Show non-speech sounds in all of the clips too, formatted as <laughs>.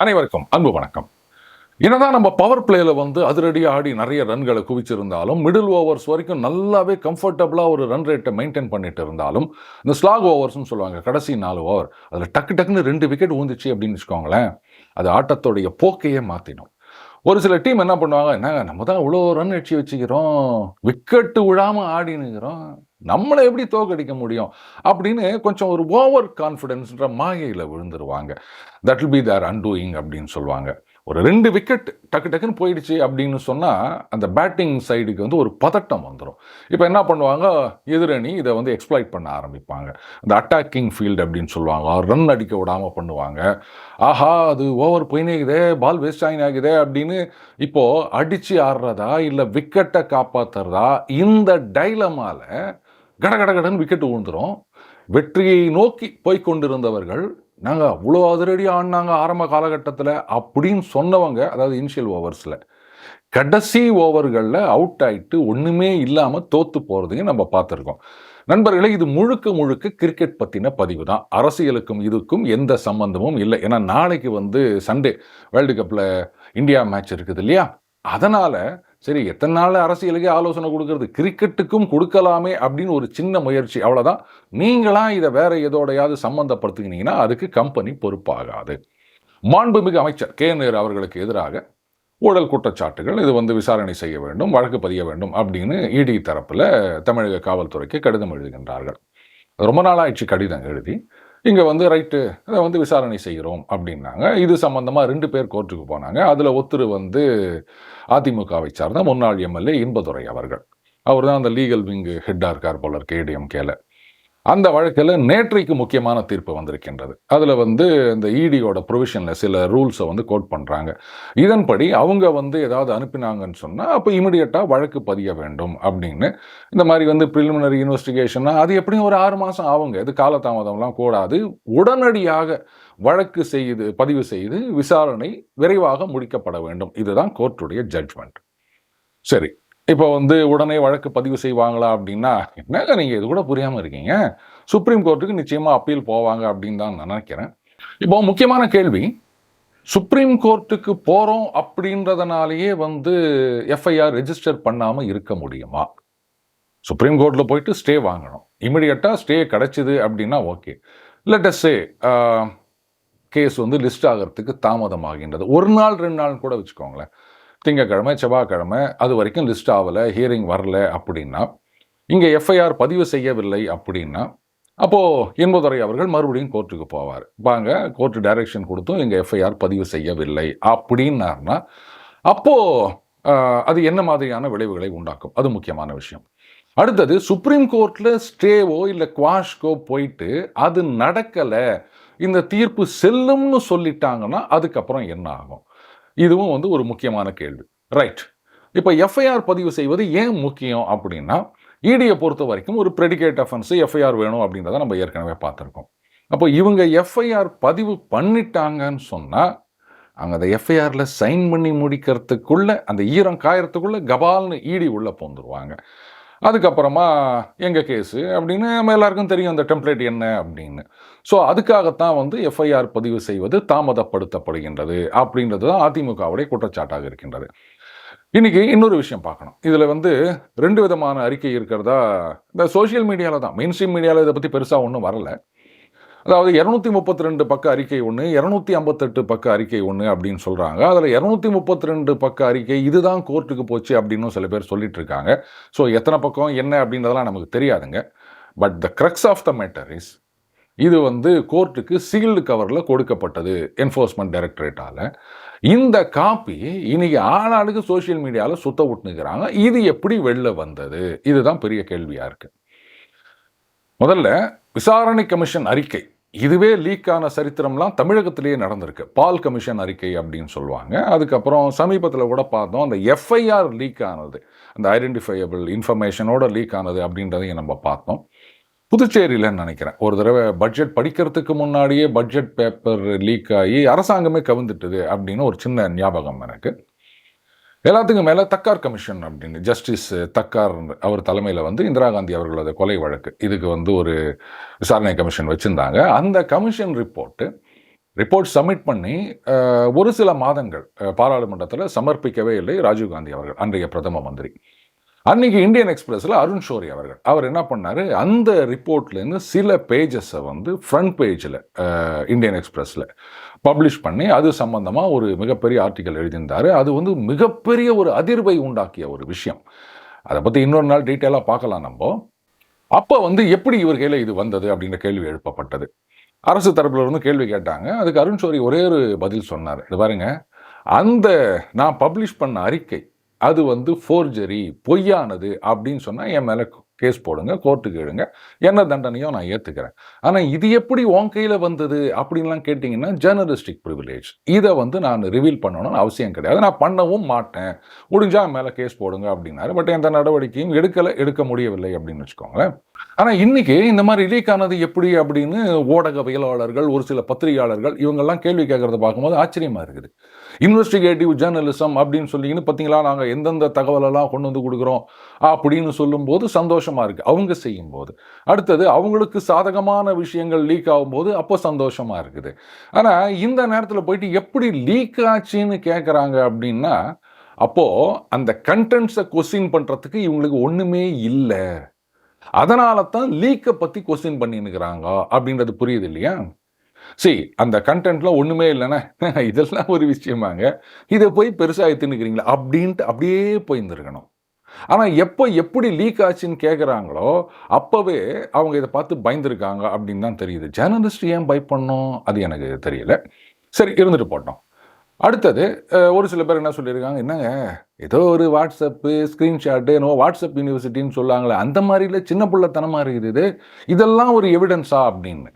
அனைவருக்கும் அன்பு வணக்கம். என்னதான் நம்ம பவர் பிளேயில் வந்து அதிரடியாக ஆடி நிறைய ரன்களை குவிச்சிருந்தாலும் மிடில் ஓவர்ஸ் வரைக்கும் நல்லாவே கம்ஃபர்டபுளாக ஒரு ரன் ரேட்டை மெயின்டைன் பண்ணிட்டு இருந்தாலும் இந்த ஸ்லாக் ஓவர்ஸ்னு சொல்லுவாங்க கடைசி நாலு ஓவர் அதில் டக்கு டக்குன்னு ரெண்டு விக்கெட் ஊந்துச்சு அப்படின்னு வச்சுக்கோங்களேன் அது ஆட்டத்தோடைய போக்கையே மாற்றிடும் ஒரு சில டீம் என்ன பண்ணுவாங்க? என்ன நம்ம தான் இவ்வளோ ரன் அடிச்சு வச்சுக்கிறோம். விக்கெட்டு விழாமல் ஆடினுக்கிறோம் நம்மளை எப்படி தோக்கடிக்க முடியும்? அப்படின்னு கொஞ்சம் ஒரு ஓவர் கான்ஃபிடென்ஸ்ன்ற மாயையில் விழுந்துருவாங்க. That will be their undoing அப்படின்னு சொல்லுவாங்க. ஒரு ரெண்டு விக்கெட் டக்கு டக்குன்னு போயிடுச்சு அப்படின்னு சொன்னால் அந்த பேட்டிங் சைடுக்கு வந்து ஒரு பதட்டம் வந்துடும் இப்போ என்ன பண்ணுவாங்க? எதிரணி இதை வந்து எக்ஸ்ப்ளாய்ட் பண்ண ஆரம்பிப்பாங்க. அந்த அட்டாக்கிங் ஃபீல்டு அப்படின்னு சொல்லுவாங்க. ரன் அடிக்க விடாமல் பண்ணுவாங்க. ஆஹா அது ஓவர் போயினேகுதே பால் வேஸ்ட் ஆகினாகுதே அப்படின்னு இப்போது அடித்து ஆடுறதா இல்லை விக்கெட்டை காப்பாற்றுறதா இந்த டைலமால கட கட கடன்னு விக்கெட் விழுந்துடும் வெற்றியை நோக்கி போய்கொண்டிருந்தவர்கள் நாங்கள் அவ்வளோ அதிரடி ஆடினாங்க ஆரம்ப காலகட்டத்தில் அப்படின்னு சொன்னவங்க அதாவது இனிஷியல் ஓவர்ஸில் கடைசி ஓவர்களில் அவுட் ஆகிட்டு ஒன்றுமே இல்லாமல் தோற்று போகிறதையும் நம்ம பார்த்துருக்கோம். நண்பர்களே இது முழுக்க முழுக்க கிரிக்கெட் பற்றின பதிவு தான். அரசியலுக்கும் இதுக்கும் எந்த சம்பந்தமும் இல்லை. ஏன்னா நாளைக்கு வந்து சண்டே வேர்ல்டு கப்பில் இந்தியா மேட்ச் இருக்குது இல்லையா? அதனால் சரி எத்தனை நாள் அரசியலுக்கே ஆலோசனை கொடுக்கறது? கிரிக்கெட்டுக்கும் கொடுக்கலாமே அப்படின்னு ஒரு சின்ன முயற்சி அவ்வளோதான் நீங்களாம் இதை வேற எதோடையாவது சம்மந்தப்படுத்துக்கினீங்கன்னா அதுக்கு கம்பெனி பொறுப்பாகாது. மாண்புமிகு அமைச்சர் கே. நேரு அவர்களுக்கு எதிராக ஊழல் குற்றச்சாட்டுகள் இது வந்து விசாரணை செய்ய வேண்டும் வழக்கு பதிய வேண்டும் அப்படின்னு இடி தரப்பில் தமிழக காவல்துறைக்கு கடிதம் எழுதுகின்றார்கள். ரொம்ப நாளாயிடுச்சு கடிதம் எழுதி. இங்கே வந்து ரைட்டு அதை வந்து விசாரணை செய்கிறோம் அப்படின்னாங்க. இது சம்மந்தமாக ரெண்டு பேர் கோர்ட்டுக்கு போனாங்க. அதில் ஒருத்தர் வந்து அதிமுகவை சார்ந்த முன்னாள் எம்எல்ஏ இன்பதுரை அவர்கள். அவர் தான் அந்த லீகல் விங்கு ஹெட்டாக இருக்கார் போல இருக்கு ஏடிஎம்கேல அந்த வழக்கில் நேற்றைக்கு முக்கியமான தீர்ப்பு வந்திருக்கின்றது. அதில் வந்து இந்த இடியோட ப்ரொவிஷனில் சில ரூல்ஸை வந்து கோட் பண்ணுறாங்க இதன்படி அவங்க வந்து ஏதாவது அனுப்பினாங்கன்னு சொன்னால் அப்போ இமிடியட்டாக வழக்கு பதிய வேண்டும் அப்படின்னு. இந்த மாதிரி வந்து ப்ரிலிமினரி இன்வெஸ்டிகேஷன்னா அது எப்படியும் ஒரு ஆறு மாதம் ஆகுங்க. இது காலதாமதம்லாம் கூடாது. உடனடியாக வழக்கு செய்து பதிவு செய்து விசாரணை விரைவாக முடிக்கப்பட வேண்டும். இதுதான் கோர்ட்டுடைய ஜட்ஜ்மெண்ட் சரி. இப்போ வந்து உடனே வழக்கு பதிவு செய்வாங்களா அப்படின்னா என்னங்க நீங்கள் இது கூட புரியாமல் இருக்கீங்க? சுப்ரீம் கோர்ட்டுக்கு நிச்சயமாக அப்பீல் போவாங்க அப்படின்னு தான் நான் நினைக்கிறேன். இப்போ முக்கியமான கேள்வி சுப்ரீம் கோர்ட்டுக்கு போகிறோம் அப்படின்றதுனாலேயே வந்து எஃப்ஐஆர் ரெஜிஸ்டர் பண்ணாமல் இருக்க முடியுமா? சுப்ரீம் கோர்ட்டில் போயிட்டு ஸ்டே வாங்கணும். இமிடியட்டாக ஸ்டே கிடச்சிது அப்படின்னா ஓகே லெட்டஸ்ஸே கேஸ் வந்து லிஸ்ட் ஆகிறதுக்கு தாமதமாகின்றது. ஒரு நாள் ரெண்டு நாள் கூட வச்சுக்கோங்களேன். திங்கக்கிழமை செவ்வாய்க்கிழமை அது வரைக்கும் லிஸ்ட் ஆகலை ஹியரிங் வரல அப்படின்னா இங்கே எஃப்ஐஆர் பதிவு செய்யவில்லை அப்படின்னா அப்போது இன்பதுரை அவர்கள் மறுபடியும் கோர்ட்டுக்கு போவார். வாங்க கோர்ட்டு டைரக்ஷன் கொடுத்தும் இங்கே எஃப்ஐஆர் பதிவு செய்யவில்லை அப்படின்னார்னா அப்போது அது என்ன மாதிரியான விளைவுகளை உண்டாக்கும்? அது முக்கியமான விஷயம். அடுத்தது சுப்ரீம் கோர்ட்டில் ஸ்டேவோ இல்லை குவாஷ்கோ போயிட்டு அது நடக்கலை இந்த தீர்ப்பு செல்லும்னு சொல்லிட்டாங்கன்னா அதுக்கப்புறம் என்ன ஆகும்? இதுவும் வந்து ஒரு முக்கியமான கேள்வி. ரைட் இப்போ எஃப்ஐஆர் பதிவு செய்வது ஏன் முக்கியம் அப்படின்னா இடியை பொறுத்த வரைக்கும் ஒரு ப்ரெடிகேட் அஃபென்ஸு எஃப்ஐஆர் வேணும் அப்படின்றத நம்ம ஏற்கனவே பார்த்துருக்கோம். அப்போ இவங்க எஃப்ஐஆர் பதிவு பண்ணிட்டாங்கன்னு சொன்னால் அங்கே அந்த எஃப்ஐஆரில் சைன் பண்ணி முடிக்கிறதுக்குள்ளே அந்த ஈரம் காயறதுக்குள்ளே கபால்னு இடி உள்ளே போந்துருவாங்க. அதுக்கப்புறமா எங்கள் கேஸு? அப்படின்னு நம்ம எல்லாருக்கும் தெரியும் அந்த டெம்ப்ளேட் என்ன அப்படின்னு. ஸோ அதுக்காகத்தான் வந்து எஃப்ஐஆர் பதிவு செய்வது தாமதப்படுத்தப்படுகின்றது அப்படின்றது தான் அதிமுகவுடைய குற்றச்சாட்டாக இருக்கின்றது. இன்றைக்கி இன்னொரு விஷயம் பார்க்கணும். இதில் வந்து ரெண்டு விதமான அறிக்கை இருக்கிறதா இந்த சோஷியல் மீடியாவில் தான் மெயின் ஸ்ட்ரீம் மீடியாவில் இதை பற்றி பெருசாக ஒன்றும் வரல. அதாவது இரநூத்தி முப்பத்தி ரெண்டு பக்க அறிக்கை ஒன்று இரநூத்தி ஐம்பத்தெட்டு பக்க அறிக்கை ஒன்று அப்படின்னு சொல்கிறாங்க அதில் இரநூத்தி முப்பத்தி ரெண்டு பக்க அறிக்கை இதுதான் கோர்ட்டுக்கு போச்சு அப்படின்னு சில பேர் சொல்லிட்டு இருக்காங்க. ஸோ எத்தனை பக்கம் என்ன அப்படின்றதெல்லாம் நமக்கு தெரியாதுங்க. But the crux of the matter is இது வந்து கோர்ட்டுக்கு சீல்டு கவரில் கொடுக்கப்பட்டது என்ஃபோர்ஸ்மெண்ட் டைரக்டரேட்டால் இந்த காப்பி இன்னைக்கு ஆளாளுக்கு சோஷியல் மீடியாவில் சுத்த விட்டுனுக்கிறாங்க இது எப்படி வெளில வந்தது? இதுதான் பெரிய கேள்வியாக இருக்குது முதல்ல விசாரணை கமிஷன் அறிக்கை. இதுவே லீக் ஆன சரித்திரம்லாம் தமிழகத்திலேயே நடந்திருக்கு. பால் கமிஷன் அறிக்கை அப்படின்னு சொல்லுவாங்க. அதுக்கப்புறம் சமீபத்தில் கூட பார்த்தோம் அந்த எஃப்ஐஆர் லீக் ஆனது அந்த ஐடென்டிஃபையபிள் இன்ஃபர்மேஷனோட லீக் ஆனது அப்படின்றதையும் நம்ம பார்த்தோம். புதுச்சேரியிலன்னு நினைக்கிறேன். ஒரு தடவை பட்ஜெட் படிக்கிறதுக்கு முன்னாடியே பட்ஜெட் பேப்பர் லீக் ஆகி அரசாங்கமே கவிழ்ந்துட்டுது அப்படின்னு ஒரு சின்ன ஞாபகம் எனக்கு. எல்லாத்துக்கும் மேலே தக்கார் கமிஷன் அப்படின்னு ஜஸ்டிஸ் தக்கார் அவர் தலைமையில் வந்து இந்திரா காந்தி அவர்களோட கொலை வழக்கு. இதுக்கு வந்து ஒரு விசாரணை கமிஷன் வச்சுருந்தாங்க. அந்த கமிஷன் ரிப்போர்ட்டு ரிப்போர்ட் சப்மிட் பண்ணி ஒரு சில மாதங்கள் பாராளுமன்றத்தில் சமர்ப்பிக்கவே இல்லை ராஜீவ்காந்தி அவர்கள் அன்றைய பிரதம மந்திரி. அன்றைக்கி இந்தியன் எக்ஸ்பிரஸில் அருண் ஷோரி அவர்கள். அவர் என்ன பண்ணார்? அந்த ரிப்போர்ட்லேருந்து சில பேஜஸை வந்து ஃப்ரண்ட் பேஜில் இந்தியன் எக்ஸ்பிரஸில் பப்ளிஷ் பண்ணி அது சம்மந்தமாக ஒரு மிகப்பெரிய ஆர்டிக்கல் எழுதியிருந்தார். அது வந்து மிகப்பெரிய ஒரு அதிர்வை உண்டாக்கிய ஒரு விஷயம். அதை பற்றி இன்னொரு நாள் டீட்டெயிலாக பார்க்கலாம் நம்ம. அப்போ வந்து எப்படி இவர் கையில் இது வந்தது அப்படின்ற கேள்வி எழுப்பப்பட்டது. அரசு தரப்பில் இருந்து கேள்வி கேட்டாங்க. அதுக்கு அருண் ஷோரி ஒரே ஒரு பதில் சொன்னார். இது பாருங்கள் அந்த நான் பப்ளிஷ் பண்ண அறிக்கை அது வந்து ஃபோர்ஜரி பொய்யானது அப்படின்னு சொன்னால் என் மேலே கேஸ் போடுங்க கோர்ட்டுக்கு எழுங்க. என்ன தண்டனையோ நான் ஏற்றுக்கிறேன் ஆனால் இது எப்படி உன் கையில் வந்தது அப்படின்லாம் கேட்டிங்கன்னா ஜேர்னலிஸ்டிக் ப்ரிவிலேஜ் இதை வந்து நான் ரிவீல் பண்ணணும்னு அவசியம் கிடையாது. நான் பண்ணவும் மாட்டேன். முடிஞ்சா என் மேலே கேஸ் போடுங்க அப்படின்னாரு. பட் எந்த நடவடிக்கையும் எடுக்கலை எடுக்க முடியவில்லை அப்படின்னு வச்சுக்கோங்களேன். ஆனால் இன்றைக்கி இந்த மாதிரி லீக் ஆனது எப்படி அப்படின்னு ஊடகவியலாளர்கள் ஒரு சில பத்திரிகையாளர்கள் இவங்கெல்லாம் கேள்வி கேட்கறத பார்க்கும்போது ஆச்சரியமா இருக்குது. இன்வெஸ்டிகேட்டிவ் ஜேர்னலிசம் அப்படின்னு சொல்லிங்கன்னு பார்த்தீங்களா நாங்கள் எந்தெந்த தகவலெல்லாம் கொண்டு வந்து கொடுக்குறோம் அப்படின்னு சொல்லும்போது சந்தோஷமாக இருக்குது அவங்க செய்யும்போது. அடுத்தது அவங்களுக்கு சாதகமான விஷயங்கள் லீக் ஆகும்போது அப்போ சந்தோஷமாக இருக்குது. ஆனால் இந்த நேரத்தில் போயிட்டு எப்படி லீக் ஆச்சுன்னு கேட்குறாங்க அப்படின்னா அப்போது அந்த கண்டென்ட்ஸை கொஸ்டின் பண்ணுறதுக்கு இவங்களுக்கு ஒன்றுமே இல்லை. அதனால தான் லீக்கை பற்றி கொஸ்டின் பண்ணின்னுக்கிறாங்க அப்படின்றது புரியுது இல்லையா? சரி அந்த கண்டென்ட்லாம் ஒன்றுமே இல்லைன்னா <laughs> இதெல்லாம் ஒரு விஷயமாங்க. இதை போய் பெருசாக எடுத்துன்னுக்கிறீங்களா அப்படின்ட்டு அப்படியே போயிருந்துருக்கணும். ஆனால் எப்போ எப்படி லீக் ஆச்சுன்னு கேட்குறாங்களோ அப்போவே அவங்க இதை பார்த்து பயந்துருக்காங்க அப்படின்னு தான் தெரியுது. ஜேர்னலிஸ்ட் ஏன் பயப்படணும் அது எனக்கு தெரியல. சரி இருந்துட்டு போட்டோம். அடுத்தது ஒரு சில பேர் என்ன சொல்லியிருக்காங்க? என்னங்க ஏதோ ஒரு வாட்ஸ்அப்பு ஸ்க்ரீன்ஷாட்டு என்னவோ வாட்ஸ்அப் யூனிவர்சிட்டின்னு சொல்லுவாங்களே அந்த மாதிரில சின்ன பிள்ளைத்தனமாக இருக்குது. இதெல்லாம் ஒரு எவிடன்ஸா அப்படின்னு.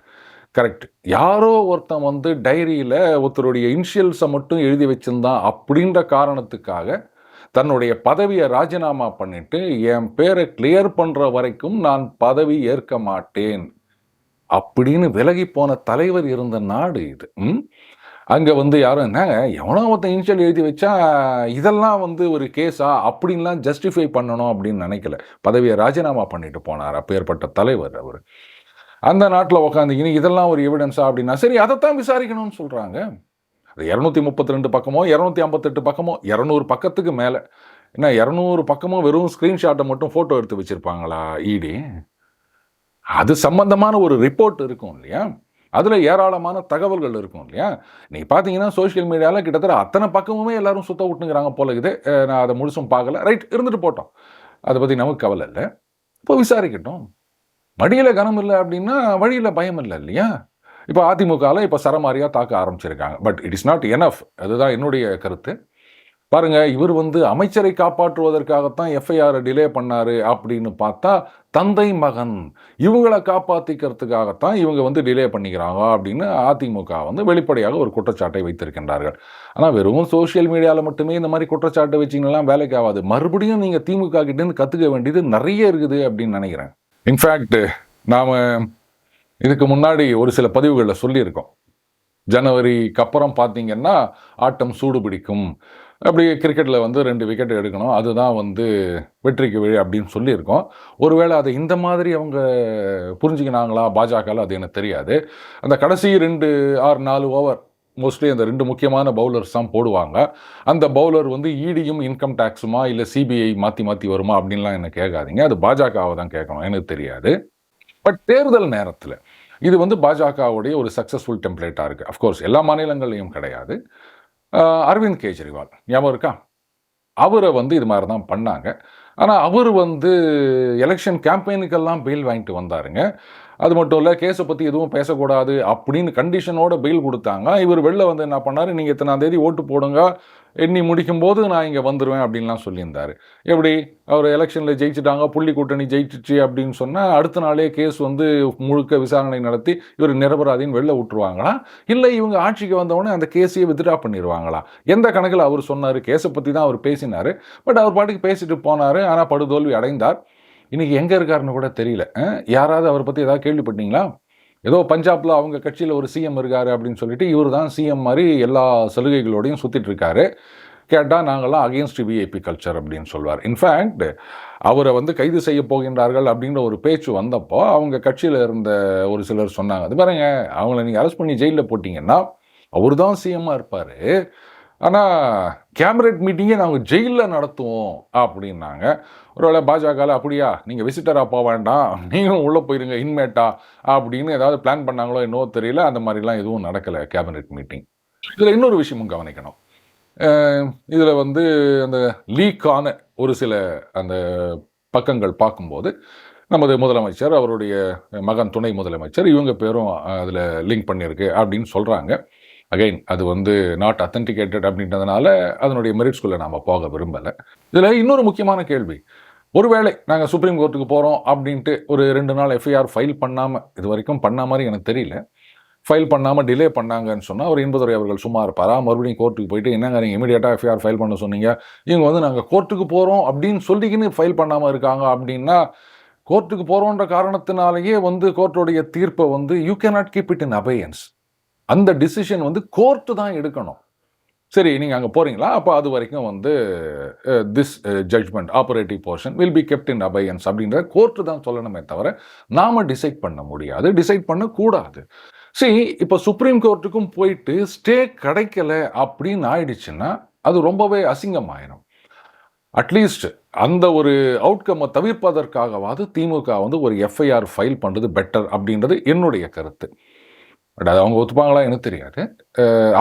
கரெக்ட் யாரோ ஒருத்தன் வந்து டைரியில் ஒருத்தருடைய இன்ஷியல்ஸை மட்டும் எழுதி வச்சிருந்தான் அப்படின்ற காரணத்துக்காக தன்னுடைய பதவியை ராஜினாமா பண்ணிட்டு என் பேரை கிளியர் பண்ணுற வரைக்கும் நான் பதவி ஏற்க மாட்டேன். அப்படின்னு விலகி போன தலைவர் இருந்த நாடு இது. ம்? அங்கே வந்து யாரும் என்னங்க எவனோ ஒருத்தன் இனிஷியல் எழுதி வச்சா இதெல்லாம் வந்து ஒரு கேஸா? அப்படின்லாம் ஜஸ்டிஃபை பண்ணணும் அப்படின்னு நினைக்கல. பதவியை ராஜினாமா பண்ணிட்டு போனார் அப்பேற்பட்ட தலைவர் அவர். அந்த நாட்டில் உட்காந்துக்கின்னு இதெல்லாம் ஒரு எவிடன்ஸா அப்படின்னா சரி அதைத்தான் விசாரிக்கணும்னு சொல்கிறாங்க அது இரநூத்தி முப்பத்தி ரெண்டு பக்கமோ இரநூத்தி ஐம்பத்தெட்டு பக்கமோ இரநூறு பக்கத்துக்கு மேலே. என்ன இரநூறு பக்கமும் வெறும் ஸ்க்ரீன்ஷாட்டை மட்டும் ஃபோட்டோ எடுத்து வச்சிருப்பாங்களா இடி அது சம்பந்தமான ஒரு ரிப்போர்ட் இருக்கும் இல்லையா? அதில் ஏராளமான தகவல்கள் இருக்கும் இல்லையா? நீ பார்த்தீங்கன்னா சோஷியல் மீடியாவில் கிட்டத்தட்ட அத்தனை பக்கமுமே எல்லாரும் சுத்த விட்டுங்கிறாங்க போல இது நான் அதை முழுசும் பார்க்கல. ரைட் இருந்துட்டு போட்டோம். அதை பற்றி நமக்கு கவலை இல்லை. இப்போ விசாரிக்கட்டும். மடியில் கனம் இல்லை அப்படின்னா வழியில் பயம் இல்லை இல்லையா? இப்போ அதிமுகவில் இப்போ சரமாரியாக தாக்க ஆரம்பிச்சிருக்காங்க. But it is not enough அதுதான் என்னுடைய கருத்து. பாருங்கள் இவர் வந்து அமைச்சரை காப்பாற்றுவதற்காகத்தான் எஃப்ஐஆரை டிலே பண்ணார் அப்படின்னு பார்த்தா தந்தை மகன் இவங்களை காப்பாற்றிக்கிறதுக்காகத்தான் இவங்க வந்து டிலே பண்ணிக்கிறாங்க அப்படின்னு அதிமுக வந்து வெளிப்படையாக ஒரு குற்றச்சாட்டை வைத்திருக்கின்றார்கள். ஆனால் வெறும் சோஷியல் மீடியாவில் மட்டுமே இந்த மாதிரி குற்றச்சாட்டை வச்சிங்கலாம் வேலைக்கு ஆகாது. மறுபடியும் நீங்கள் திமுக கிட்டேருந்து கற்றுக்க வேண்டியது நிறைய இருக்குது அப்படின்னு நினைக்கிறேன். இன்ஃபேக்ட் நாம் இதுக்கு முன்னாடி ஒரு சில பதிவுகளில் சொல்லியிருக்கோம். ஜனவரிக்கு அப்புறம் பார்த்தீங்கன்னா ஆட்டம் சூடு பிடிக்கும். அப்படி கிரிக்கெட்டில் வந்து ரெண்டு விக்கெட் எடுக்கணும். அதுதான் வந்து வெற்றிக்கு வழி அப்படின்னு சொல்லியிருக்கோம். ஒருவேளை அதை இந்த மாதிரி அவங்க புரிஞ்சுக்கினாங்களா? பாஜகவில் அது எனக்கு தெரியாது. அந்த கடைசி ரெண்டு ஆறு நாலு ஓவர் மோஸ்ட்லி அந்த ரெண்டு முக்கியமான பவுலர்ஸ் தான் போடுவாங்க. அந்த பவுலர் வந்து இடியும் இன்கம் டேக்ஸுமா இல்லை சிபிஐ மாற்றி மாற்றி வருமா அப்படின்லாம் என்ன கேட்காதீங்க. அது பாஜகவை தான் கேட்கணும் எனக்கு தெரியாது. பட் தேர்தல் நேரத்தில் இது வந்து பாஜகவுடைய ஒரு சக்ஸஸ்ஃபுல் டெம்ப்ளேட்டாக இருக்குது அஃப்கோர்ஸ் எல்லா மாநிலங்கள்லையும் கிடையாது. அரவிந்த் கெஜ்ரிவால் ஞாபகம் இருக்கா? அவரை வந்து இது மாதிரி தான் பண்ணாங்க. ஆனால் அவர் வந்து எலெக்ஷன் கேம்பெயினுக்கெல்லாம் பெயில் வாங்கிட்டு வந்தாருங்க. அது மட்டும் இல்லை கேஸை பற்றி எதுவும் பேசக்கூடாது அப்படின்னு கண்டிஷனோட பெயில் கொடுத்தாங்க. இவர் வெளில வந்து என்ன பண்ணார் நீங்கள் இத்தனாம் தேதி ஓட்டு போடுங்க எண்ணி முடிக்கும் போது நான் இங்கே வந்துடுவேன் அப்படின்லாம் சொல்லியிருந்தார். எப்படி? அவர் எலெக்ஷனில் ஜெயிச்சிட்டாங்க புள்ளி கூட்டணி ஜெயிச்சிச்சு அப்படின்னு சொன்னால் அடுத்த நாளே கேஸ் வந்து முழுக்க விசாரணை நடத்தி இவர் நிரபராதின்னு வெளில விட்டுருவாங்களா? இல்லை இவங்க ஆட்சிக்கு வந்தவொடனே அந்த கேஸையே வித்ட்ரா பண்ணிடுவாங்களா எந்த கணக்கில் அவர் சொன்னார்? கேஸை பற்றி தான் அவர் பேசினார். பட் அவர் பாட்டுக்கு பேசிட்டு போனார் ஆனால் படுதோல்வி அடைந்தார். இன்றைக்கி எங்கே இருக்காருன்னு கூட தெரியல. யாராவது அவரை பற்றி ஏதாவது கேள்விப்பட்டீங்களா? ஏதோ பஞ்சாப்பில் அவங்க கட்சியில் ஒரு சிஎம் இருக்கார் அப்படின்னு சொல்லிட்டு இவர் தான் சிஎம் மாதிரி எல்லா சலுகைகளோடையும் சுற்றிட்டுருக்காரு கேட்டால் நாங்கள்லாம் அகேன்ஸ்ட் விஐபி கல்ச்சர் அப்படின்னு சொல்வார். இன்ஃபேக்ட் அவரை வந்து கைது செய்ய போகின்றார்கள் அப்படின்ற ஒரு பேச்சு வந்தப்போ அவங்க கட்சியில் இருந்த ஒரு சிலர் சொன்னாங்க. அது பாருங்க அவங்கள நீங்கள் அரெஸ்ட் பண்ணி ஜெயிலில் போட்டிங்கன்னா அவர் தான் சிஎம்மாக இருப்பார். ஆனால் கேமரேட் மீட்டிங்கே நாங்கள் ஜெயிலில் நடத்துவோம் அப்படின்னாங்க. ஒருவேளை பாஜகவில் அப்படியா நீங்கள் விசிட்டராக போக வேண்டாம். நீங்களும் உள்ளே போயிருங்க இன்மேட்டா அப்படின்னு ஏதாவது பிளான் பண்ணாங்களோ என்னவோ தெரியல. அந்த மாதிரிலாம் எதுவும் நடக்கலை கேபினெட் மீட்டிங் இதில் இன்னொரு விஷயமும் கவனிக்கணும். இதில் வந்து அந்த லீக்கான ஒரு சில அந்த பக்கங்கள் பார்க்கும்போது நமது முதலமைச்சர் அவருடைய மகன் துணை முதலமைச்சர் இவங்க பேரும் அதில் லிங்க் பண்ணியிருக்கு அப்படின்னு சொல்கிறாங்க அகைன் அது வந்து நாட் அத்தன்டிகேட்டட் அப்படின்றதுனால அதனுடைய மெரிட்ஸ்குள்ளே நாம் போக விரும்பலை. இதில் இன்னொரு முக்கியமான கேள்வி. ஒருவேளை நாங்கள் சுப்ரீம் கோர்ட்டுக்கு போகிறோம் அப்படின்ட்டு ஒரு ரெண்டு நாள் எஃப்ஐஆர் ஃபைல் பண்ணாமல் இது வரைக்கும் பண்ண மாதிரி எனக்கு தெரியல. ஃபைல் பண்ணாமல் டிலே பண்ணாங்கன்னு சொன்னால் அவர் இன்பதுரை அவர்கள் சும்மா இருப்பாரா? மறுபடியும் கோர்ட்டுக்கு போயிட்டு என்னங்க நீங்கள் இமீடியட்டாக எஃப்ஐஆர் ஃபைல் பண்ண சொன்னீங்க? இவங்க வந்து நாங்கள் கோர்ட்டுக்கு போகிறோம் அப்படின்னு சொல்லிக்கின்னு ஃபைல் பண்ணாமல் இருக்காங்க அப்படின்னா கோர்ட்டுக்கு போகிறோன்ற காரணத்தினாலேயே வந்து கோர்ட்டுடைய தீர்ப்பை வந்து you can not keep it in abeyance அந்த டிசிஷன் வந்து கோர்ட்டு தான் எடுக்கணும். சரி நீங்கள் அங்கே போகிறீங்களா அப்போ அது வரைக்கும் வந்து this judgment operative portion will be kept in abeyance அப்படின்ற கோர்ட்டு தான் சொல்லணுமே தவிர நாம் டிசைட் பண்ண முடியாது. டிசைட் பண்ணக்கூடாது. சரி இப்போ சுப்ரீம் கோர்ட்டுக்கும் போயிட்டு ஸ்டே கிடைக்கல அப்படின்னு ஆயிடுச்சுன்னா அது ரொம்பவே அசிங்கமாயிரும். அட்லீஸ்ட் அந்த ஒரு அவுட்கம்மை தவிர்ப்பதற்காகவாது திமுக வந்து ஒரு எஃப்ஐஆர் ஃபைல் பண்ணுறது பெட்டர் அப்படின்றது என்னுடைய கருத்து. பட் அது அவங்க ஒத்துப்பாங்களா எனக்கு தெரியாது.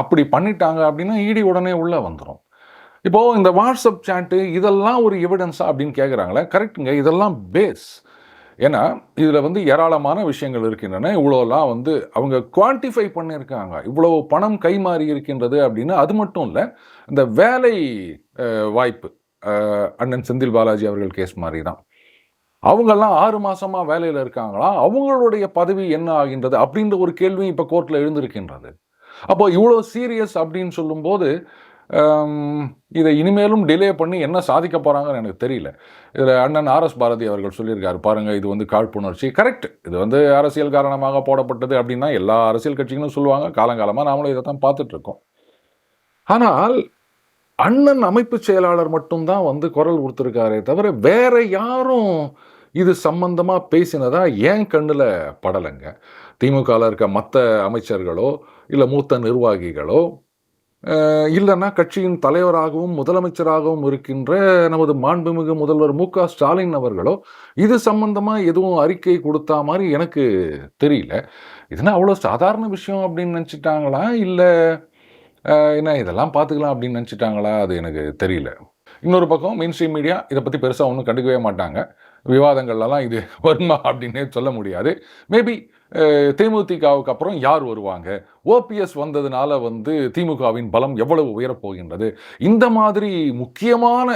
அப்படி பண்ணிட்டாங்க அப்படின்னா இடி உடனே உள்ளே வந்துடும் இப்போது இந்த வாட்ஸ்அப் சாட்டு இதெல்லாம் ஒரு எவிடன்ஸா அப்படின்னு கேட்குறாங்களே கரெக்டுங்க இதெல்லாம் பேஸ் ஏன்னா இதில் வந்து ஏராளமான விஷயங்கள் இருக்கின்றன. இவ்வளோலாம் வந்து அவங்க குவான்டிஃபை பண்ணியிருக்காங்க. இவ்வளோ பணம் கைமாறி இருக்கின்றது அப்படின்னு அது மட்டும் இல்லை இந்த வேலை வாய்ப்பு அண்ணன் செந்தில் பாலாஜி அவர்கள் கேஸ் மாதிரி தான் அவங்கெல்லாம் ஆறு மாசமா வேலையில் இருக்காங்களா? அவங்களுடைய பதவி என்ன ஆகின்றது? அப்படின்ற ஒரு கேள்வியும் இப்போ கோர்ட்டில் எழுந்திருக்கின்றது. அப்போ இவ்வளோ சீரியஸ் அப்படின்னு சொல்லும்போது இதை இனிமேலும் டிலே பண்ணி என்ன சாதிக்க போகிறாங்கன்னு எனக்கு தெரியல. இதில் அண்ணன் ஆர்எஸ் பாரதி அவர்கள் சொல்லியிருக்காரு பாருங்கள் இது வந்து காழ்ப்புணர்ச்சி. கரெக்ட். இது வந்து அரசியல் காரணமாக போடப்பட்டது அப்படின்னா எல்லா அரசியல் கட்சிகளும் சொல்லுவாங்க. காலங்காலமாக நாமளும் இதை தான் பார்த்துட்ருக்கோம். ஆனால் அண்ணன் அமைப்பு செயலாளர் மட்டும்தான் வந்து குரல் கொடுத்துருக்காரே தவிர வேற யாரும் இது சம்பந்தமாக பேசினதா ஏன் கண்ணில் படலைங்க? திமுகவில் இருக்க மற்ற அமைச்சர்களோ இல்லை மூத்த நிர்வாகிகளோ இல்லைன்னா கட்சியின் தலைவராகவும் முதலமைச்சராகவும் இருக்கின்ற நமது மாண்புமிகு முதல்வர் மு க ஸ்டாலின் அவர்களோ இது சம்பந்தமாக எதுவும் அறிக்கை கொடுத்தா மாதிரி எனக்கு தெரியல. இதுனா அவ்வளோ சாதாரண விஷயம் அப்படின்னு நினச்சிட்டாங்களா? இல்லை என்ன இதெல்லாம் பார்த்துக்கலாம் அப்படின்னு நினச்சிட்டாங்களா? அது எனக்கு தெரியல. இன்னொரு பக்கம் மெயின் ஸ்ட்ரீம் மீடியா இதை பற்றி பெருசாக ஒன்றும் கண்டுக்கவே மாட்டாங்க. விவாதங்கள்லாம் இது <laughs> வருமா அப்படின்னே சொல்ல முடியாது. மேபி தேமுதிகவுக்கு அப்புறம் யார் வருவாங்க? ஓபிஎஸ் வந்ததுனால வந்து திமுகவின் பலம் எவ்வளவு உயரப்போகின்றது? இந்த மாதிரி முக்கியமான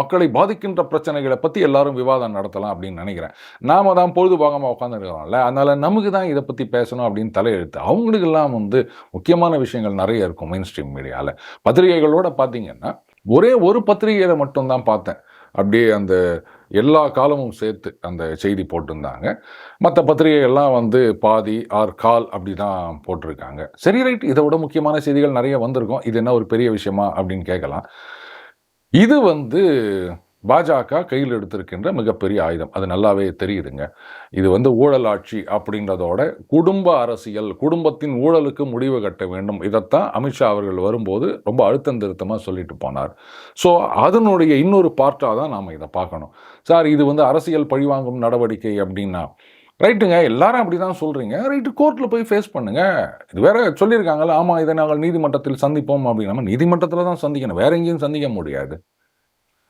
மக்களை பாதிக்கின்ற பிரச்சனைகளை பற்றி எல்லாரும் விவாதம் நடத்தலாம் அப்படின்னு நினைக்கிறேன். நாம தான் பொழுதுபாகமாக உட்காந்துருக்கிறோம்ல அதனால் நமக்கு தான் இதை பற்றி பேசணும் அப்படின்னு தலையெழுத்து. அவங்களுக்கெல்லாம் வந்து முக்கியமான விஷயங்கள் நிறைய இருக்கும் மெயின் ஸ்ட்ரீம் மீடியாவில் பத்திரிகைகளோடு பார்த்தீங்கன்னா ஒரே ஒரு பத்திரிகையில் மட்டும்தான் பார்த்தேன். அப்படியே அந்த எல்லா காலமும் சேர்த்து அந்த செய்தி போட்டிருந்தாங்க. மற்ற பத்திரிகைகள்லாம் வந்து பாதி ஆர் கால் அப்படி தான் போட்டிருக்காங்க. சரி ரைட். இதை விட முக்கியமான செய்திகள் நிறைய வந்திருக்கும். இது என்ன ஒரு பெரிய விஷயமா அப்படின்னு கேட்கலாம். இது வந்து பாஜக கையில் எடுத்திருக்கின்ற மிகப்பெரிய ஆயுதம். அது நல்லாவே தெரியுதுங்க. இது வந்து ஊழல் ஆட்சி அப்படின்றதோட குடும்ப அரசியல் குடும்பத்தின் ஊழலுக்கு முடிவு கட்ட வேண்டும். இதைத்தான் அமித்ஷா அவர்கள் வரும்போது ரொம்ப அழுத்தம் திருத்தமாக சொல்லிட்டு போனார். ஸோ அதனுடைய இன்னொரு பார்ட்டாக தான் நாம் இதை பார்க்கணும். சார் இது வந்து அரசியல் பழிவாங்கும் நடவடிக்கை அப்படின்னா ரைட்டுங்க எல்லாரும் அப்படி தான் சொல்கிறீங்க ரைட்டு கோர்ட்டில் போய் ஃபேஸ் பண்ணுங்க. இது வேற சொல்லியிருக்காங்கல்ல ஆமாம் இதை நாங்கள் நீதிமன்றத்தில் சந்திப்போம் அப்படின்னா. நீதிமன்றத்தில் தான் சந்திக்கணும். வேற எங்கேயும் சந்திக்க முடியாது.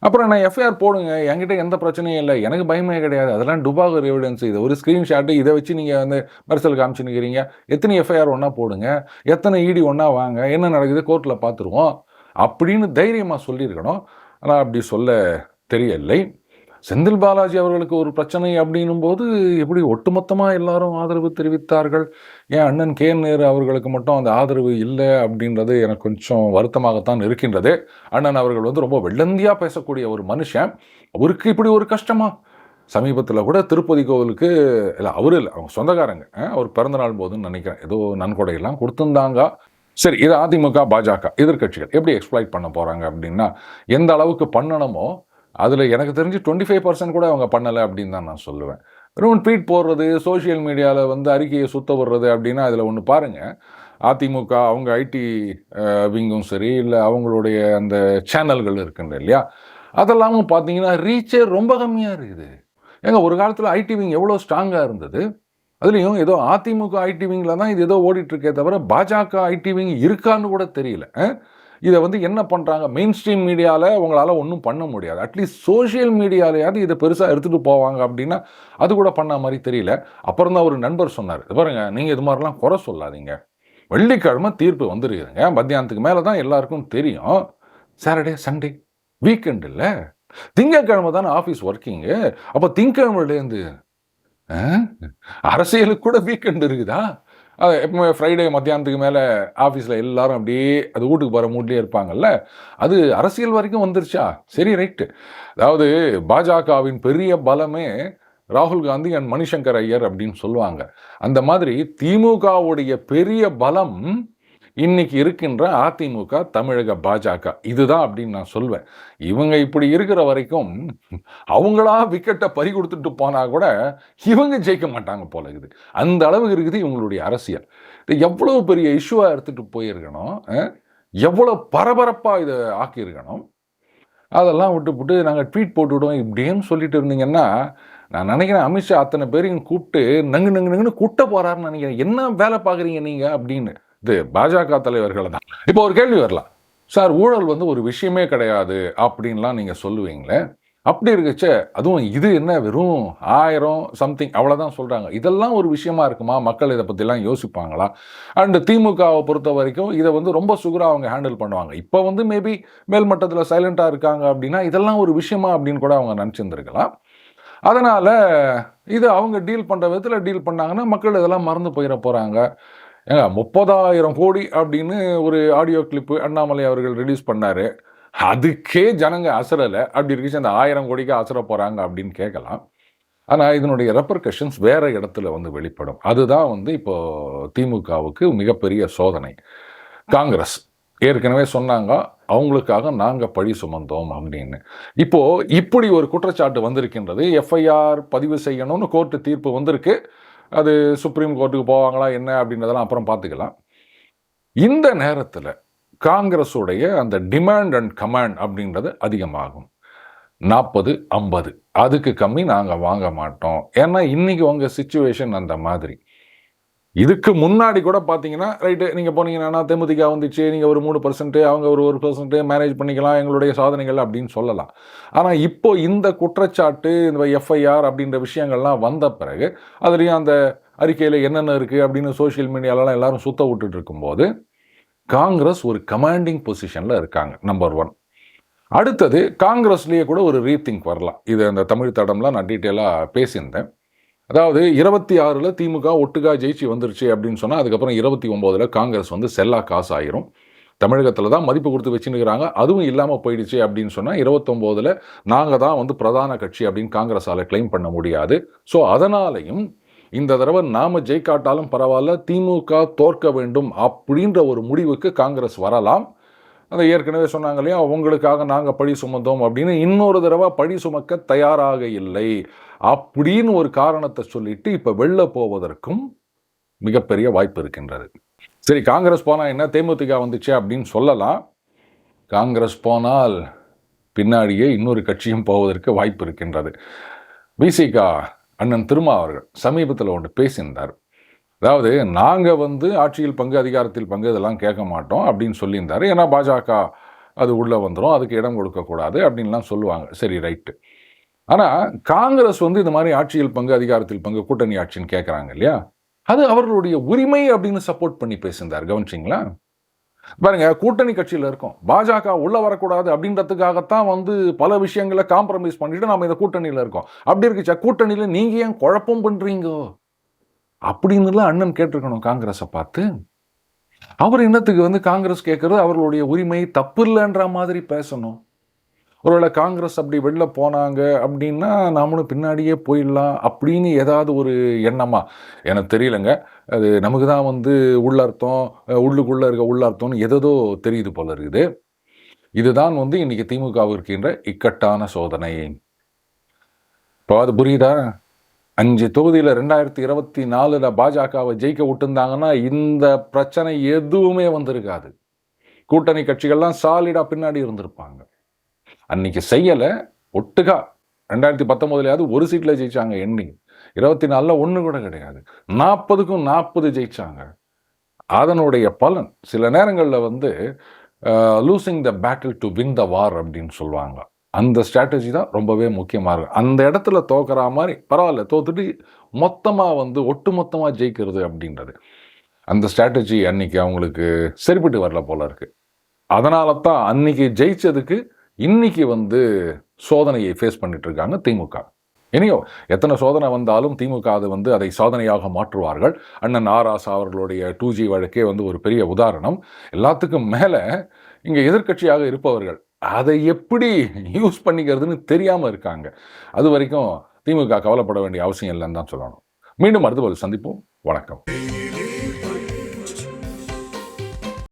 அப்புறம் நான் எஃப்ஐஆர் போடுங்க என்கிட்ட எந்த பிரச்சனையும் இல்லை. எனக்கு பயமே கிடையாது. அதெல்லாம் டுபாகர் எவிடன்ஸ் இது. ஒரு ஸ்க்ரீன்ஷாட்டு இதை வச்சு நீங்கள் வந்து மரிசல் காமிச்சுன்னுக்கிறீங்க எத்தனை எஃப்ஐஆர் ஒன்றா போடுங்க எத்தனை இடி ஒன்றா வாங்க என்ன நடக்குது கோர்ட்டில் பார்த்துருவோம். அப்படின்னு தைரியமாக சொல்லியிருக்கணும். ஆனால் அப்படி சொல்ல தெரியலை செந்தில் பாலாஜி அவர்களுக்கு ஒரு பிரச்சனை அப்படின்னும் போது எப்படி ஒட்டுமொத்தமாக எல்லாரும் ஆதரவு தெரிவித்தார்கள்? ஏன் அண்ணன் கே நேரு அவர்களுக்கு மட்டும் அந்த ஆதரவு இல்லை அப்படின்றது எனக்கு கொஞ்சம் வருத்தமாகத்தான் இருக்கின்றது. அண்ணன் அவர்கள் வந்து ரொம்ப வெள்ளந்தியாக பேசக்கூடிய ஒரு மனுஷன். அவருக்கு இப்படி ஒரு கஷ்டமா? சமீபத்தில் கூட திருப்பதி கோவிலுக்கு இல்லை அவரு இல்லை அவங்க சொந்தக்காரங்க. அவர் பிறந்தநாள் போதுன்னு நினைக்கிறேன். ஏதோ நன்கொடையெல்லாம் கொடுத்துருந்தாங்க. சரி இது அதிமுக பாஜக எதிர்க்கட்சிகள் எப்படி எக்ஸ்பிளைட் பண்ண போகிறாங்க அப்படின்னா எந்த அளவுக்கு பண்ணணுமோ அதில் எனக்கு தெரிஞ்சு டுவெண்ட்டி ஃபைவ் பர்சன்ட் கூட அவங்க பண்ணலை அப்படின்னு தான் நான் சொல்லுவேன். வெறும் ட்வீட் போடுறது சோஷியல் மீடியாவில் வந்து அறிக்கையை சுத்த விடுறது அப்படின்னா அதில் ஒன்று பாருங்கள் அதிமுக அவங்க ஐடி விங்கும் சரி இல்லை அவங்களுடைய அந்த சேனல்கள் இருக்குங்க இல்லையா? அதெல்லாமும் பார்த்தீங்கன்னா ரீச்சே ரொம்ப கம்மியாக இருக்குது. ஏங்க ஒரு காலத்தில் ஐடி விங் எவ்வளோ ஸ்ட்ராங்காக இருந்தது? அதுலேயும் ஏதோ அதிமுக ஐடி விங்கில் தான் இது ஏதோ ஓடிட்டுருக்கே தவிர பாஜக ஐடி விங் இருக்கான்னு கூட தெரியல. இதை வந்து என்ன பண்ணுறாங்க மெயின் ஸ்ட்ரீம் மீடியாவில் உங்களால் ஒன்றும் பண்ண முடியாது. அட்லீஸ்ட் சோஷியல் மீடியாலையாவது இதை பெருசாக எடுத்துகிட்டு போவாங்க அப்படின்னா அது கூட பண்ண மாதிரி தெரியல. அப்புறம் தான் ஒரு நண்பர் சொன்னார். "இது நீங்கள் இது மாதிரிலாம் குறை சொல்லாதீங்க. வெள்ளிக்கிழமை தீர்ப்பு வந்துருக்குதுங்க. மத்தியானத்துக்கு மேலே தான் எல்லாருக்கும் தெரியும். சாட்டர்டே சண்டே வீக்கெண்ட் இல்லை. திங்கக்கிழமை தானே ஆஃபீஸ் ஒர்க்கிங்கு அப்போ திங்கக்கிழமையிலேருந்து அரசியலுக்கு கூட வீக்கெண்ட் இருக்குதா? அது எப்பவுமே ஃப்ரைடே மத்தியானத்துக்கு மேலே ஆஃபீஸில் எல்லாரும் அப்படியே அது வீட்டுக்கு போகிற மூட்லேயே இருப்பாங்கல்ல? அது அரசியல் வரைக்கும் வந்துருச்சா? சரி ரைட்டு அதாவது பாஜகவின் பெரிய பலமே ராகுல் காந்தி அண்ட் மணிசங்கர் ஐயர் அப்படின்னு சொல்லுவாங்க. அந்த மாதிரி திமுகவுடைய பெரிய பலம் இன்னைக்கு இருக்கின்ற அதிமுக தமிழக பாஜக. இதுதான் அப்படின்னு நான் சொல்வேன். இவங்க இப்படி இருக்கிற வரைக்கும் அவங்களா விக்கெட்டை பறி கொடுத்துட்டு போனால் கூட இவங்க ஜெயிக்க மாட்டாங்க போல இருக்குது. அந்த அளவுக்கு இருக்குது இவங்களுடைய அரசியல். இது எவ்வளோ பெரிய இஷ்யூவாக எடுத்துட்டு போயிருக்கணும் எவ்வளோ பரபரப்பாக இதை ஆக்கியிருக்கணும்? அதெல்லாம் விட்டுப்புட்டு நாங்கள் ட்வீட் போட்டு விடுவோம் இப்படின்னு சொல்லிட்டு இருந்தீங்கன்னா நான் நினைக்கிறேன் அமித்ஷா அத்தனை பேரையும் கூப்பிட்டு நங்கு நங்கு நங்குன்னு கூட்ட போறாருன்னு நினைக்கிறேன். என்ன வேலை பார்க்குறீங்க நீங்கள் அப்படின்னு. இது பாஜக தலைவர்கள் தான். இப்போ ஒரு கேள்வி வரலாம். சார் ஊழல் வந்து ஒரு விஷயமே கிடையாது அப்படின்லாம் நீங்கள் சொல்லுவீங்களே. அப்படி இருக்கச்ச அதுவும் இது என்ன வெறும் ஆயிரம் சம்திங் அவ்வளோதான் சொல்கிறாங்க இதெல்லாம் ஒரு விஷயமா இருக்குமா? மக்கள் இதை பற்றிலாம் யோசிப்பாங்களா? அண்டு திமுகவை பொறுத்த வரைக்கும் இதை வந்து ரொம்ப சுகராக அவங்க ஹேண்டில் பண்ணுவாங்க. இப்போ வந்து மேபி மேல்மட்டத்தில் சைலண்ட்டாக இருக்காங்க அப்படின்னா இதெல்லாம் ஒரு விஷயமா அப்படின்னு கூட அவங்க நினச்சிருந்துருக்கலாம். அதனால் இது அவங்க டீல் பண்ணுற விதத்தில் டீல் பண்ணாங்கன்னா மக்கள் இதெல்லாம் மறந்து போயிட போகிறாங்க ஏங்க முப்பதாயிரம் கோடி அப்படின்னு ஒரு ஆடியோ கிளிப்பு அண்ணாமலை அவர்கள் ரிலீஸ் பண்ணார். அதுக்கே ஜனங்க அசரலை. அப்படி இருந்துச்சு அந்த ஆயிரம் கோடிக்கு அசர போகிறாங்க அப்படின்னு கேட்கலாம். ஆனால் இதனுடைய ரெப்பர்கஷன்ஸ் வேறு இடத்துல வந்து வெளிப்படும். அதுதான் வந்து இப்போது திமுகவுக்கு மிகப்பெரிய சோதனை. காங்கிரஸ் ஏற்கனவே சொன்னாங்க அவங்களுக்காக நாங்கள் பழி சுமந்தோம் அப்படின்னு. இப்போது இப்படி ஒரு குற்றச்சாட்டு வந்திருக்கின்றது எஃப்ஐஆர் பதிவு செய்யணும்னு கோர்ட்டு தீர்ப்பு வந்திருக்கு. அது சுப்ரீம் கோர்ட்டுக்கு போவாங்களா என்ன அப்படின்றதெல்லாம் அப்புறம் பார்த்துக்கலாம். இந்த நேரத்தில் காங்கிரஸுடைய அந்த டிமாண்ட் அண்ட் கமாண்ட் அப்படின்றது அதிகமாகும். நாற்பது ஐம்பது. அதுக்கு கம்மி நாங்கள் வாங்க மாட்டோம். ஏன்னா இன்றைக்கி உங்கள் சுச்சுவேஷன் அந்த மாதிரி. இதுக்கு முன்னாடி கூட பார்த்தீங்கன்னா ரைட்டு நீங்கள் போனீங்கன்னா தேமுதிக வந்துச்சு நீங்கள் ஒரு மூணு பர்சன்ட்டு அவங்க ஒரு ஒரு பர்சன்ட்டு மேனேஜ் பண்ணிக்கலாம் எங்களுடைய சாதனைகள் அப்படின்னு சொல்லலாம். ஆனால் இப்போ இந்த குற்றச்சாட்டு இந்த எஃப்ஐஆர் அப்படின்ற விஷயங்கள்லாம் வந்த பிறகு அதுலேயும் அந்த அறிக்கையில் என்னென்ன இருக்குது அப்படின்னு சோஷியல் மீடியாலலாம் எல்லாரும் சுத்த விட்டுட்டு இருக்கும்போது காங்கிரஸ் ஒரு கமாண்டிங் பொசிஷனில் இருக்காங்க நம்பர் ஒன் அடுத்தது காங்கிரஸ்லேயே கூட ஒரு ரீதிங்க் வரலாம். இது அந்த தமிழ் தடம்லாம் நான் டீட்டெயிலாக பேசியிருந்தேன். அதாவது இருபத்தி ஆறில் திமுக ஒட்டுக்கா ஜெயிச்சு வந்துருச்சு அப்படின்னு சொன்னால் அதுக்கப்புறம் இருபத்தி ஒம்போதில் காங்கிரஸ் வந்து செல்லா காசு ஆயிரும் தமிழகத்தில் தான் மதிப்பு கொடுத்து வச்சுன்னுக்கிறாங்க. அதுவும் இல்லாமல் போயிடுச்சு அப்படின்னு சொன்னால் இருபத்தொம்போதில் நாங்கள் தான் வந்து பிரதான கட்சி அப்படின்னு காங்கிரஸால் கிளைம் பண்ண முடியாது. ஸோ அதனாலையும் இந்த தடவை நாம் ஜெயிக்காட்டாலும் பரவாயில்ல திமுக தோற்க வேண்டும் அப்படின்ற ஒரு முடிவுக்கு காங்கிரஸ் வரலாம். அதை ஏற்கனவே சொன்னாங்க இல்லையா அவங்களுக்காக நாங்கள் பழி சுமந்தோம் அப்படின்னு இன்னொரு தடவை பழி சுமக்க தயாராக இல்லை. அப்படின்னு ஒரு காரணத்தை சொல்லிட்டு இப்போ வெளில போவதற்கும் மிகப்பெரிய வாய்ப்பு இருக்கின்றது. சரி காங்கிரஸ் போனால் என்ன? தேமுதிக வந்துச்சு அப்படின்னு சொல்லலாம். காங்கிரஸ் போனால் பின்னாடியே இன்னொரு கட்சியும் போவதற்கு வாய்ப்பு இருக்கின்றது. விசிகா அண்ணன் திருமா அவர்கள் சமீபத்தில் ஒன்று பேசியிருந்தார். அதாவது நாங்கள் வந்து ஆட்சியில் பங்கு அதிகாரத்தில் பங்கு இதெல்லாம் கேட்க மாட்டோம் அப்படின்னு சொல்லியிருந்தார். ஏன்னா பாஜக அது உள்ளே வந்துடும் அதுக்கு இடம் கொடுக்கக்கூடாது அப்படின்லாம் சொல்லுவாங்க. சரி ரைட்டு. ஆனால் காங்கிரஸ் வந்து இந்த மாதிரி ஆட்சியில் பங்கு அதிகாரத்தில் பங்கு கூட்டணி ஆட்சின்னு கேட்குறாங்க இல்லையா? அது அவர்களுடைய உரிமை அப்படின்னு சப்போர்ட் பண்ணி பேசியிருந்தார். கவனிச்சிங்களா? பாருங்க கூட்டணி கட்சியில் இருக்கோம். பாஜக உள்ள வரக்கூடாது அப்படின்றதுக்காகத்தான் வந்து பல விஷயங்களை காம்ப்ரமைஸ் பண்ணிட்டு நம்ம இந்த கூட்டணியில் இருக்கோம். அப்படி இருக்குச்சா? கூட்டணியில் நீங்க ஏன் குழப்பம் பண்றீங்க? அப்படின்னுலாம் அண்ணன் கேட்டிருக்கணும் காங்கிரஸை பார்த்து. அவர் என்னத்துக்கு வந்து காங்கிரஸ் கேட்கறது அவர்களுடைய உரிமை தப்பு இல்லைன்ற மாதிரி பேசணும். ஒருவேளை காங்கிரஸ் அப்படி வெளில போனாங்க அப்படின்னா நாமளும் பின்னாடியே போயிடலாம் அப்படின்னு ஏதாவது ஒரு எண்ணமா? எனக்கு தெரியலங்க. அது நமக்கு தான் வந்து உள்ளர்த்தம் உள்ளுக்குள்ளே இருக்க உள்ளர்த்தம்னு எதோ தெரியுது போல இருக்குது. இதுதான் வந்து இன்றைக்கி திமுகவு இருக்கின்ற இக்கட்டான சோதனை. இப்போ அது புரியுதா? அஞ்சு தொகுதியில் ரெண்டாயிரத்தி இருபத்தி நாலில் பாஜகவை ஜெயிக்க விட்டுருந்தாங்கன்னா இந்த பிரச்சனை எதுவுமே வந்திருக்காது. கூட்டணி கட்சிகள்லாம் சாலிடாக பின்னாடி இருந்திருப்பாங்க. அன்னைக்கு செய்யலை ஒட்டுக்கா. ரெண்டாயிரத்தி பத்தொம்போதுலையாவது ஒரு சீட்டில் ஜெயிச்சாங்க எண்ணிங் இருபத்தி நாலில் ஒன்று கூட கிடையாது. நாற்பதுக்கும் நாற்பது ஜெயிச்சாங்க. அதனுடைய பலன் சில நேரங்களில் வந்து losing the battle to win the war அப்படின்னு சொல்லுவாங்க. அந்த ஸ்ட்ராட்டஜி தான் ரொம்பவே முக்கியமாக இருக்கும் அந்த இடத்துல தோக்குற மாதிரி பரவாயில்ல தோத்துட்டு மொத்தமாக வந்து ஒட்டு மொத்தமாக ஜெயிக்கிறது அப்படின்றது. அந்த ஸ்ட்ராட்டஜி அன்னைக்கு அவங்களுக்கு சரிப்பட்டு வரல போல இருக்கு. அதனால தான் அன்னைக்கு ஜெயிச்சதுக்கு இன்னைக்கு வந்து சோதனையை ஃபேஸ் பண்ணிட்டு இருக்காங்க திமுக. இனியோ எத்தனை சோதனை வந்தாலும் திமுக அது வந்து அதை சாதனையாக மாற்றுவார்கள். அண்ணன் ஆராசா அவர்களுடைய டூ ஜி வழக்கே வந்து ஒரு பெரிய உதாரணம். எல்லாத்துக்கும் மேலே இங்கே எதிர்க்கட்சியாக இருப்பவர்கள் அதை எப்படி யூஸ் பண்ணிக்கிறதுன்னு தெரியாமல் இருக்காங்க. அது வரைக்கும் திமுக கவலைப்பட வேண்டிய அவசியம் இல்லைன்னு தான் சொல்லணும். மீண்டும் அடுத்த ஒரு சந்திப்போம். வணக்கம்.